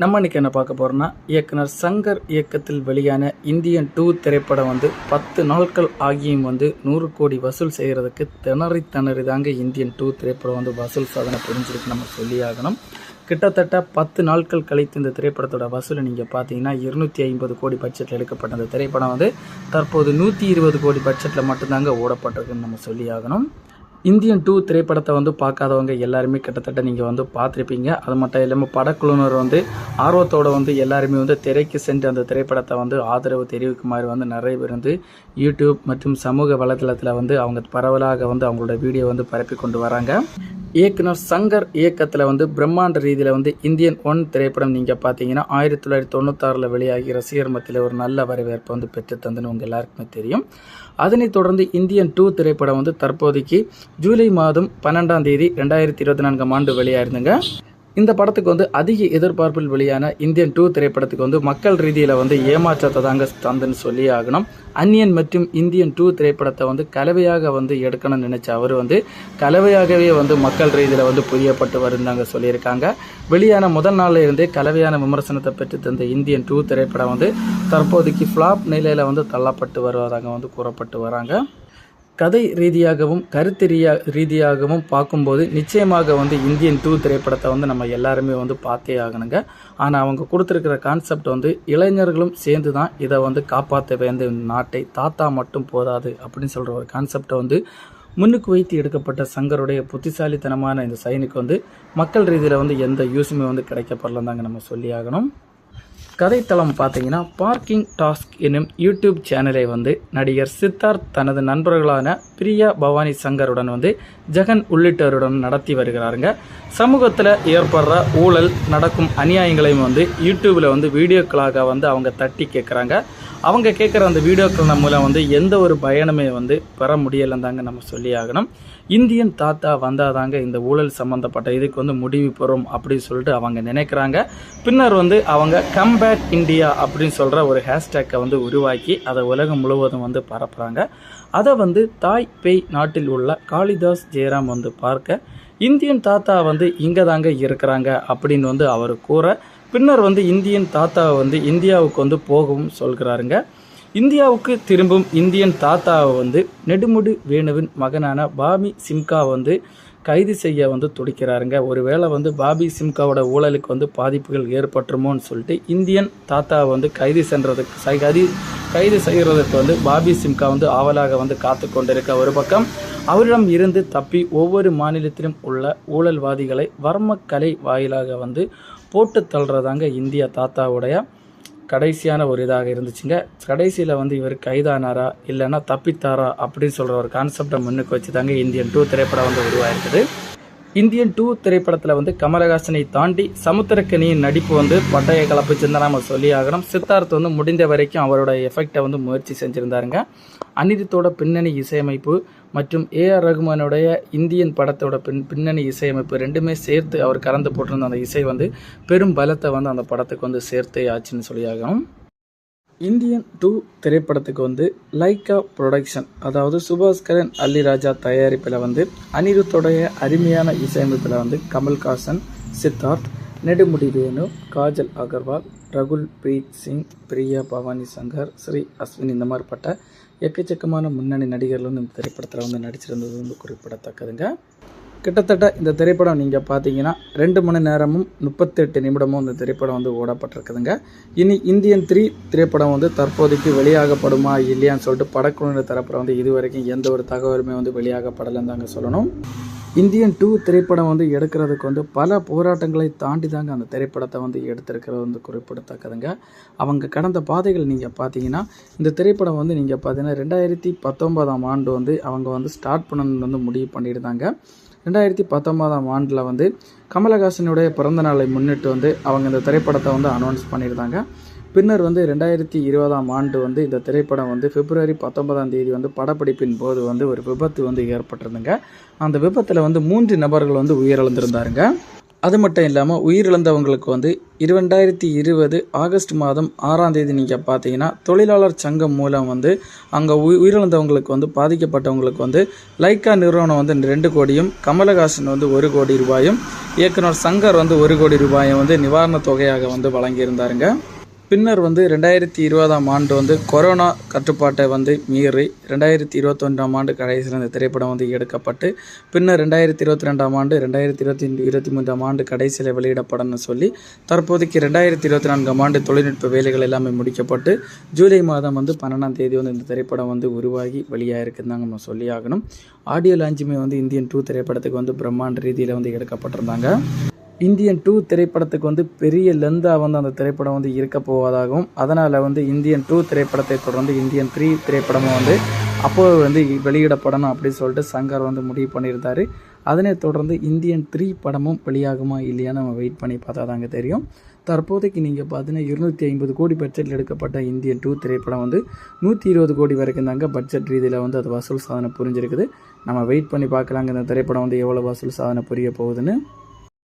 நம்ம இன்னைக்கு என்ன பார்க்க போறோம்னா இயக்குனர் சங்கர் இயக்கத்தில் வெளியான இந்தியன் டூ திரைப்படம் வந்து பத்து நாட்கள் ஆகியும் வந்து நூறு கோடி வசூல் செய்கிறதுக்கு திணறி திணறி தாங்க இந்தியன் டூ திரைப்படம் வந்து வசூல் சாதனை புரிஞ்சிருக்கு நம்ம சொல்லி ஆகணும் கிட்டத்தட்ட பத்து நாட்கள் கழித்து இந்த திரைப்படத்தோட வசூலை நீங்கள் பார்த்தீங்கன்னா இருநூற்றி ஐம்பது கோடி பட்ஜெட்டில் எடுக்கப்பட்ட அந்த திரைப்படம் வந்து தற்போது நூற்றி இருபது கோடி பட்ஜெட்டில் மட்டும்தாங்க ஓடப்பட்டிருக்குன்னு நம்ம சொல்லி ஆகணும் இந்தியன் டூ திரைப்படத்தை வந்து பார்க்காதவங்க எல்லாருமே கிட்டத்தட்ட நீங்கள் வந்து பார்த்துருப்பீங்க. அது மட்டும் இல்லாமல் படக்குழுவினர் வந்து ஆர்வத்தோட வந்து எல்லாருமே வந்து திரைக்கு சென்று அந்த திரைப்படத்தை வந்து ஆதரவு தெரிவிக்குமாறு வந்து நிறைய பேர் வந்து யூடியூப் மற்றும் சமூக வலைதளத்தில் வந்து அவங்க பரவலாக வந்து அவங்களோட வீடியோ வந்து பரப்பி கொண்டு வராங்க. இயக்குனர் சங்கர் இயக்கத்தில் வந்து பிரம்மாண்ட ரீதியில் வந்து இந்தியன் ஒன் திரைப்படம் நீங்கள் பார்த்தீங்கன்னா ஆயிரத்தி தொள்ளாயிரத்தி தொண்ணூத்தாறில் வெளியாகி ரசிகர் மத்தியில் ஒரு நல்ல வரவேற்பை வந்து பெற்று தந்துன்னு உங்கள் எல்லாருக்குமே தெரியும். அதனைத் தொடர்ந்து இந்தியன் டூ திரைப்படம் வந்து தற்போதைக்கு ஜூலை மாதம் பன்னெண்டாம் தேதி ரெண்டாயிரத்தி இருபத்தி நான்காம் ஆண்டு வெளியாயிருந்துங்க. இந்த படத்துக்கு வந்து அதிக எதிர்பார்ப்பில் வெளியான இந்தியன் டூ திரைப்படத்துக்கு வந்து மக்கள் ரீதியில் வந்து ஏமாற்றத்தை தாங்க தந்துன்னு சொல்லி ஆகணும். அன்னியன் மற்றும் இந்தியன் டூ திரைப்படத்தை வந்து கலவையாக வந்து எடுக்கணும்னு நினச்ச அவர் வந்து கலவையாகவே வந்து மக்கள் ரீதியில் வந்து புரியப்பட்டு வருந்தாங்க சொல்லியிருக்காங்க. வெளியான முதல் நாளில் இருந்தே கலவையான விமர்சனத்தை பெற்று தந்த இந்தியன் டூ திரைப்படம் வந்து தற்போதைக்கு ஃப்ளாப் நிலையில் வந்து தள்ளப்பட்டு வருவதாக வந்து கூறப்பட்டு வராங்க. கதை ரீதியாகவும் கருத்து ரீதியா ரீதியாகவும் பார்க்கும்போது நிச்சயமாக வந்து இந்தியன் டூ திரைப்படத்தை வந்து நம்ம எல்லாருமே வந்து பார்த்தே ஆகணுங்க. ஆனால் அவங்க கொடுத்துருக்கிற கான்செப்ட் வந்து இளைஞர்களும் சேர்ந்து தான் இதை வந்து காப்பாற்ற வேண்டிய நாட்டை தாத்தா மட்டும் போதாது அப்படின்னு சொல்கிற ஒரு கான்செப்டை வந்து முன்னுக்கு வைத்து எடுக்கப்பட்ட சங்கருடைய புத்திசாலித்தனமான இந்த சைனுக்கு வந்து மக்கள் ரீதியில் வந்து எந்த யூஸுமே வந்து கிடைக்கப்படலாம் தாங்க நம்ம சொல்லி ஆகணும். கதைத்தளம் பார்த்தீங்கன்னா பார்க்கிங் டாஸ்க் என்னும் யூடியூப் சேனலை வந்து நடிகர் சித்தார்த் தனது நண்பர்களான பிரியா பவானி சங்கருடன் வந்து ஜெகன் உள்ளிட்டோருடன் நடத்தி வருகிறாருங்க. சமூகத்தில் ஏற்படுற ஊழல் நடக்கும் அநியாயங்களையும் வந்து யூடியூப்பில் வந்து வீடியோக்களாக வந்து அவங்க தட்டி கேட்குறாங்க அவங்க கேட்குற அந்த வீடியோக்கள் மூலம் வந்து எந்த ஒரு பயனுமே வந்து பெற முடியலைன்னு தாங்க நம்ம சொல்லி ஆகணும். இந்தியன் தாத்தா வந்தாதாங்க இந்த ஊழல் சம்மந்தப்பட்ட இதுக்கு வந்து முடிவு பெறும் அப்படின்னு சொல்லிட்டு அவங்க நினைக்கிறாங்க. பின்னர் வந்து அவங்க கம்பேக் இந்தியா அப்படின்னு சொல்கிற ஒரு ஹேஷ்டேக்கை வந்து உருவாக்கி அதை உலகம் முழுவதும் வந்து பரப்புகிறாங்க அதை வந்து தாய் பேய் நாட்டில் உள்ள காளிதாஸ் ஜெயராம் வந்து பார்க்க இந்தியன் தாத்தா வந்து இங்கே தாங்க இருக்கிறாங்க அப்படின்னு வந்து அவர் கூற பின்னர் வந்து இந்தியன் தாத்தா வந்து இந்தியாவுக்கு வந்து போகவும் சொல்கிறாருங்க. இந்தியாவுக்கு திரும்பும் இந்தியன் தாத்தாவை வந்து நெடுமுடி வேணுவின் மகனான பாபி சிம்கா வந்து கைது செய்ய வந்து துடிக்கிறாருங்க. ஒருவேளை வந்து பாபி சிம்காவோட ஊழலுக்கு வந்து பாதிப்புகள் ஏற்பட்டுருமோன்னு சொல்லிட்டு இந்தியன் தாத்தாவை வந்து கைது சென்றதுக்கு சை- கைது கைது செய்கிறதுக்கு வந்து பாபி சிம்கா வந்து ஆவலாக வந்து காத்து கொண்டிருக்க ஒரு பக்கம் அவரிடம் இருந்து தப்பி ஒவ்வொரு மாநிலத்திலும் உள்ள ஊழல்வாதிகளை வர்மக்கலை வாயிலாக வந்து போட்டு தள்ளுறதாங்க இந்திய தாத்தாவுடைய கடைசியான ஒரு இதாக இருந்துச்சுங்க. கடைசியில் வந்து இவர் கைதானாரா இல்லைன்னா தப்பித்தாரா அப்படின்னு சொல்கிற ஒரு கான்செப்டை முன்னுக்கு வச்சு தாங்க இந்தியன் டூ திரைப்படம் வந்து உருவாயிருக்குது. இந்தியன் டூ திரைப்படத்தில் வந்து கமலஹாசனை தாண்டி சமுத்திரக்கனியின் நடிப்பு வந்து பட்டய சிந்தனை நம்ம சொல்லி ஆகணும் சித்தார்த் வந்து முடிந்த வரைக்கும் அவரோட எஃபெக்டை வந்து முயற்சி செஞ்சுருந்தாருங்க. அனிருத்தோட பின்னணி இசையமைப்பு மற்றும் ஏஆர் ரகுமானுடைய இந்தியன் படத்தோட பின் பின்னணி இசையமைப்பு ரெண்டுமே சேர்த்து அவர் கலந்து போட்டிருந்த அந்த இசை வந்து பெரும் பலத்தை வந்து அந்த படத்துக்கு வந்து சேர்த்தே ஆச்சுன்னு சொல்லி ஆகணும் இந்தியன் டூ திரைப்படத்துக்கு வந்து லைக்கா ப்ரொடக்ஷன் அதாவது சுபாஸ்கரன் அல்லிராஜா தயாரிப்பில் வந்து அனிருத்தோடைய அருமையான இசையமைப்பில் வந்து கமல்ஹாசன் சித்தார்த் நெடுமுடி வேணு காஜல் அகர்வால் ரகுல் பிரீத் சிங் பிரியா பவானி சங்கர் ஸ்ரீ அஸ்வின் இந்த மாதிரிப்பட்ட எக்கச்சக்கமான முன்னணி நடிகர்கள் வந்து இந்த திரைப்படத்தில் வந்து நடிச்சிருந்தது வந்து குறிப்பிடத்தக்கதுங்க. கிட்டத்தட்ட இந்த திரைப்படம் நீங்கள் பார்த்தீங்கன்னா ரெண்டு மணி நேரமும் முப்பத்தெட்டு நிமிடமும் இந்த திரைப்படம் வந்து ஓடப்பட்டிருக்குதுங்க. இனி இந்தியன் த்ரீ திரைப்படம் வந்து தற்போதைக்கு வெளியாகப்படுமா இல்லையான்னு சொல்லிட்டு படக்குழுவினர் தரப்பில் வந்து இதுவரைக்கும் எந்த ஒரு தகவலுமே வந்து வெளியாகப்படலைன்னு தாங்க சொல்லணும். இந்தியன் டூ திரைப்படம் வந்து எடுக்கிறதுக்கு வந்து பல போராட்டங்களை தாண்டி தாங்க அந்த திரைப்படத்தை வந்து எடுத்திருக்கிறது வந்து குறிப்பிடத்தக்கதுங்க. அவங்க கடந்த பாதைகள் நீங்கள் பார்த்தீங்கன்னா இந்த திரைப்படம் வந்து நீங்கள் பார்த்தீங்கன்னா ரெண்டாயிரத்தி பத்தொன்பதாம் ஆண்டு வந்து அவங்க வந்து ஸ்டார்ட் பண்ணணும்னு வந்து முடிவு பண்ணியிருந்தாங்க. ரெண்டாயிரத்தி பத்தொன்பதாம் ஆண்டில் வந்து கமலஹாசனுடைய பிறந்த நாளை முன்னிட்டு வந்து அவங்க இந்த திரைப்படத்தை வந்து அனௌன்ஸ் பண்ணியிருந்தாங்க. பின்னர் வந்து ரெண்டாயிரத்தி இருபதாம் ஆண்டு வந்து இந்த திரைப்படம் வந்து பிப்ரவரி பத்தொன்பதாம் தேதி வந்து படப்பிடிப்பின் போது வந்து ஒரு விபத்து வந்து ஏற்பட்டிருந்துங்க. அந்த விபத்தில் வந்து மூன்று நபர்கள் வந்து உயிரிழந்திருந்தாருங்க. அது மட்டும் இல்லாமல் உயிரிழந்தவங்களுக்கு வந்து இரண்டாயிரத்தி இருபது ஆகஸ்ட் மாதம் ஆறாம் தேதி நீங்கள் பார்த்தீங்கன்னா தொழிலாளர் சங்கம் மூலம் வந்து அங்கே உயிரிழந்தவங்களுக்கு வந்து பாதிக்கப்பட்டவங்களுக்கு வந்து லைக்கா நிறுவனம் வந்து ரெண்டு கோடியும் கமலஹாசன் வந்து ஒரு கோடி ரூபாயும் இயக்குனர் சங்கர் வந்து ஒரு கோடி ரூபாயும் வந்து நிவாரணத் தொகையாக வந்து வழங்கியிருந்தாருங்க. பின்னர் வந்து ரெண்டாயிரத்தி இருபதாம் ஆண்டு வந்து கொரோனா கட்டுப்பாட்டை வந்து மீறி ரெண்டாயிரத்தி இருபத்தொன்றாம் ஆண்டு கடைசியில் இந்த திரைப்படம் வந்து எடுக்கப்பட்டு பின்னர் ரெண்டாயிரத்தி இருபத்தி ரெண்டாம் ஆண்டு ரெண்டாயிரத்தி இருபத்தி இருபத்தி மூன்றாம் ஆண்டு கடைசியில் வெளியிடப்படணும்னு சொல்லி தற்போதைக்கு ரெண்டாயிரத்தி இருபத்தி நான்காம் ஆண்டு தொழில்நுட்ப வேலைகள் எல்லாமே முடிக்கப்பட்டு ஜூலை மாதம் வந்து பன்னெண்டாம் தேதி வந்து இந்த திரைப்படம் வந்து உருவாகி வெளியாகிருக்குன்னு தாங்க நம்ம சொல்லி ஆகணும் ஆடியோ லான்ச்சுமே வந்து இந்தியன் டூ திரைப்படத்துக்கு வந்து பிரம்மாண்ட ரீதியில் வந்து எடுக்கப்பட்டிருந்தாங்க. இந்தியன் டூ திரைப்படத்துக்கு வந்து பெரிய லெந்தாக வந்து அந்த திரைப்படம் வந்து இருக்க போவதாகவும் அதனால் வந்து இந்தியன் டூ திரைப்படத்தை தொடர்ந்து இந்தியன் த்ரீ திரைப்படமும் வந்து அப்போது வந்து வெளியிடப்படணும் அப்படின்னு சொல்லிட்டு சங்கர் வந்து முடிவு பண்ணியிருந்தார். அதனைத் தொடர்ந்து இந்தியன் த்ரீ படமும் வெளியாகுமா இல்லையா நம்ம வெயிட் பண்ணி பார்த்தா தாங்க தெரியும். தற்போதைக்கு நீங்கள் பார்த்தீங்கன்னா இருநூற்றி ஐம்பது கோடி பட்ஜெட்டில் எடுக்கப்பட்ட இந்தியன் டூ திரைப்படம் வந்து நூற்றி இருபது கோடி வரைக்கும் தாங்க பட்ஜெட் ரீதியில் வந்து அது வசூல் சாதனை புரிஞ்சிருக்குது. நம்ம வெயிட் பண்ணி பார்க்கலாங்க இந்த திரைப்படம் வந்து எவ்வளோ வசூல் சாதனை புரிய போகுதுன்னு.